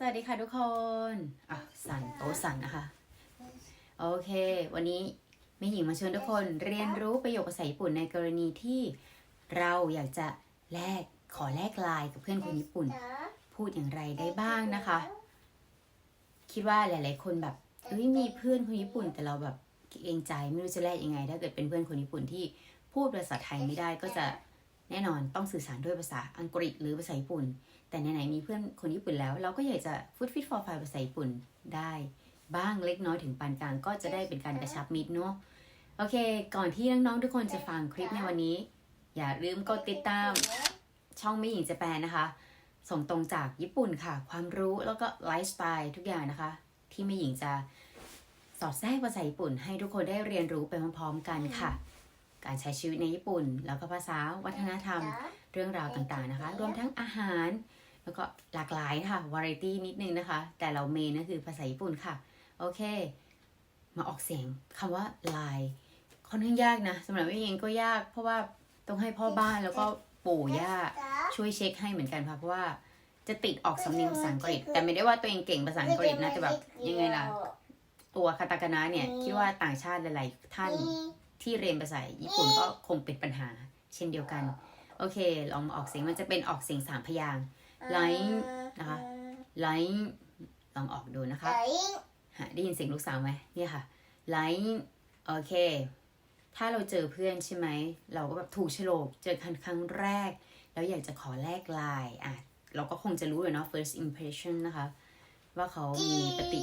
สวัสดีค่ะทุกคน อะ สั่นโต๊ะสั่นนะคะ โอเค วันนี้แม่หญิงมาเชิญทุกคนเรียนรู้ประโยคภาษาญี่ปุ่นในกรณีที่เราอยากจะแลกขอแลกลน์กับเพื่อนคนญี่ปุ่น พูดอย่างไรได้บ้างนะคะ คิดว่าหลาย ๆ คนแบบเอ้ยมีเพื่อนคนญี่ปุ่น แต่เราแบบเกรงใจไม่รู้จะแลกยังไง ถ้าเกิดเป็นเพื่อนคนญี่ปุ่นที่พูดภาษาไทยไม่ได้ก็จะ แน่นอนต้องสื่อสารด้วยภาษาอังกฤษหรือภาษาญี่ปุ่น แต่ไหนๆมีเพื่อนคนญี่ปุ่นแล้ว เราก็อยากจะฟุตฟิตฟอร์ไฟภาษาญี่ปุ่นได้ บ้างเล็กน้อยถึงปานกลางก็จะได้เป็นการกระชับมิตรเนาะโอเค ก่อนที่น้องๆทุกคนจะฟังคลิปในวันนี้ อย่าลืมกดติดตามช่องไม่หญิงจะแปลนะคะ ส่งตรงจากญี่ปุ่นค่ะ ความรู้แล้วก็ไลฟ์สไตล์ทุกอย่างนะคะ ที่ไม่หญิงจะสอดแทรกภาษาญี่ปุ่น ให้ทุกคนได้เรียนรู้ไปพร้อมๆกันค่ะ การใช้ชีวิตในญี่ปุ่น แล้วก็ภาษาวัฒนธรรม เรื่องราวต่างๆนะคะ รวมทั้งอาหาร แล้วก็หลากหลายค่ะวาไรตี้นิดนึงนะคะ แต่เราเมนก็คือภาษาญี่ปุ่นค่ะ โอเค มาออกเสียงคำว่าลายค่อนข้างยากนะสำหรับพี่เองก็ยาก เพราะว่าต้องให้พ่อบ้านแล้วก็ปู่ย่าช่วยเช็คให้เหมือนกันค่ะเพราะว่าจะติดออกสำเนียงภาษาอังกฤษ แต่ไม่ได้ว่าตัวเองเก่งภาษาอังกฤษนะแต่แบบยังไงล่ะ ตัวคาตาคานะเนี่ย คิดว่าต่างชาติหลาย ๆ ท่าน ที่เรียนภาษาญี่ปุ่นก็คงเป็นปัญหา เช่นเดียวกัน โอเค ลองมาออกเสียงมันจะเป็นออกเสียงสามพยางค์ไลน์นะคะไลน์ลองออกดูนะคะฮะได้ยินเสียงลูกสาวไหมเนี่ยค่ะไลน์โอเค ถ้าเราเจอเพื่อนใช่ไหม เราก็แบบถูกโฉลกเจอกันครั้งแรก แล้วอยากจะขอแลกไลน์อะ เราก็คงจะรู้เลยเนาะ first impression นะคะ ว่าเขามีปฏิ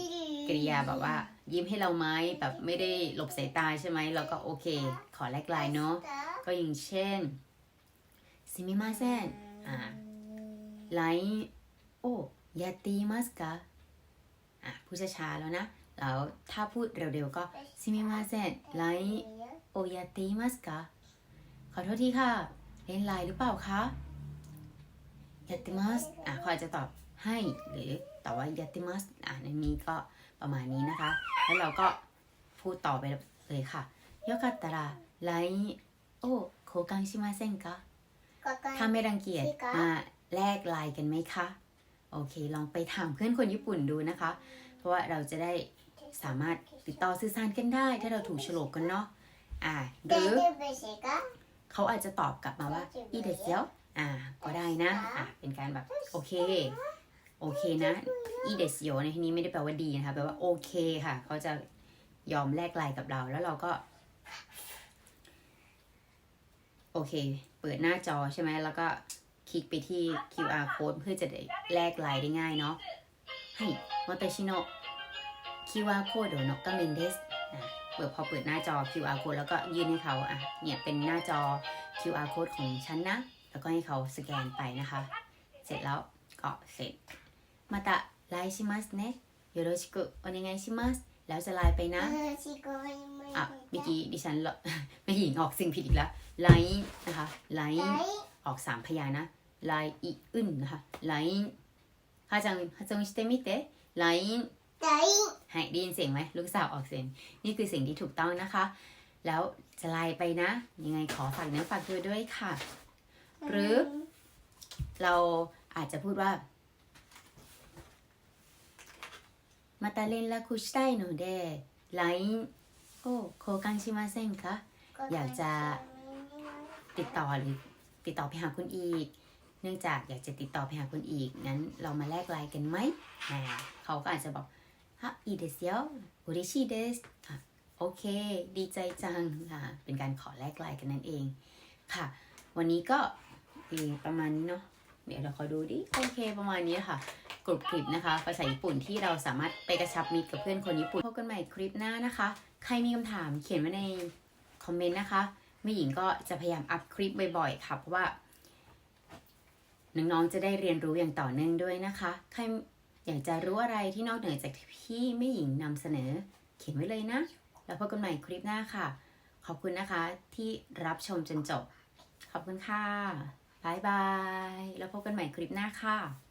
กิริยาแบบว่า ยิ้มให้เราไหมแบบไม่ได้หลบสายตาใช่ไหมเราก็โอเค ขอแลกไลน์เนาะก็อย่างเช่นซิมิมาเซนอ่า LINE โอ้ยาตีมัสกะอะพูดช้าๆแล้วนะแล้วถ้าพูดเร็วๆก็ซิมิมาเซน LINE โอยาตีมัสกะขอโทษทีค่ะ เล่นไลน์หรือเปล่าคะยาติมัสอะเขาอาจจะตอบ ให้หรือแต่ว่ายัติมัสอ่าในนี้ก็ประมาณนี้นะคะ แล้วเราก็พูดต่อไปเลยค่ะยกัตตระไลโอโคกังชิมาเซนกะถ้าไม่รังเกียจมาแลกไลน์กันไหมคะ โอเค ลองไปถามเพื่อนคนญี่ปุ่นดูนะคะ เพราะว่าเราจะได้สามารถติดต่อสื่อสารกันได้ ถ้าเราถูกฉลกกันเนาะอ่าหรือเขาอาจจะตอบกลับมาว่าอีเดเซียวอ่า ก็ได้นะอ่าเป็นการแบบ โอเค โอเคนะอีเดเซียในที่นี้ไม่ได้แปลว่าดีนะคะแปลว่าโอเคค่ะเขาจะยอมแลกไลน์กับเราแล้วเราก็ โอเค เปิดหน้าจอใช่ไหมแล้วก็คลิกไปที่ QR code เพื่อจะได้แลกไลน์ได้ง่ายเนาะให้วาตชิโนะ QR code โดนกาเมนเดสอะเปิดพอเปิดหน้าจอ QR code แล้วก็ยื่นให้เขาอะเนี่ยเป็นหน้าจอ QR code ของฉันนะ แล้วก็ให้เขาสแกนไปนะคะ เสร็จแล้วก็เสร็จ มาตะไลน์ชิมัสเนะよろしくお願いしますแล้วจะไลน์ไปนะ อ่ะเมื่อกี้ดิฉันเล ไม่หญิงออกสิ่งผิดอีกแล้ว ไลน์นะคะ ไลน์ออกสามพยางค์นะ ไลน์อีอึนนะคะ ไลน์ฮาจังฮาจังしてみてไลน์ให้ได้ยินเสียงไหมลูกสาวออกเสียง นี่คือสิ่งที่ถูกต้องนะคะ แล้วจะไลน์ไปนะ ยังไงขอฝากเนื้อฝากตัวด้วยค่ะ หรือ เราอาจจะพูดว่า また連絡したいので LINE を交換しませんか อยากจะติดต่อหรือติดต่อไปหาคุณอีก เนื่องจากอยากจะติดต่อไปหาคุณอีก งั้นเรามาแลกไลน์กันไหมอ่าเขาก็อาจจะบอกฮะいいですよ嬉しいですอ่ะโอเค ดีใจจังอ่าเป็นการขอแลกไลน์กันนั่นเอง ค่ะ วันนี้ก็เอ่อประมาณนี้เนาะ เดี๋ยวเราขอยดูดิโอเคประมาณนี้ค่ะกรุบกริบนะคะ ภาษาญี่ปุ่นที่เราสามารถไปกระชับมิตรกับเพื่อนคนญี่ปุ่นพบกันใหม่คลิปหน้านะคะ ใครมีคำถามเขียนไว้ในคอมเมนต์นะคะแม่หญิงก็จะพยายามอัพคลิปบ่อยๆค่ะเพราะว่าน้องๆจะได้เรียนรู้อย่างต่อเนื่องด้วยนะคะ ใครอยากจะรู้อะไรที่นอกเหนือจากที่แม่หญิงนำเสนอ เขียนไว้เลยนะ แล้วพบกันใหม่คลิปหน้าค่ะ ขอบคุณนะคะที่รับชมจนจบ ขอบคุณค่ะ บายบาย แล้วพบกันใหม่คลิปหน้าค่ะ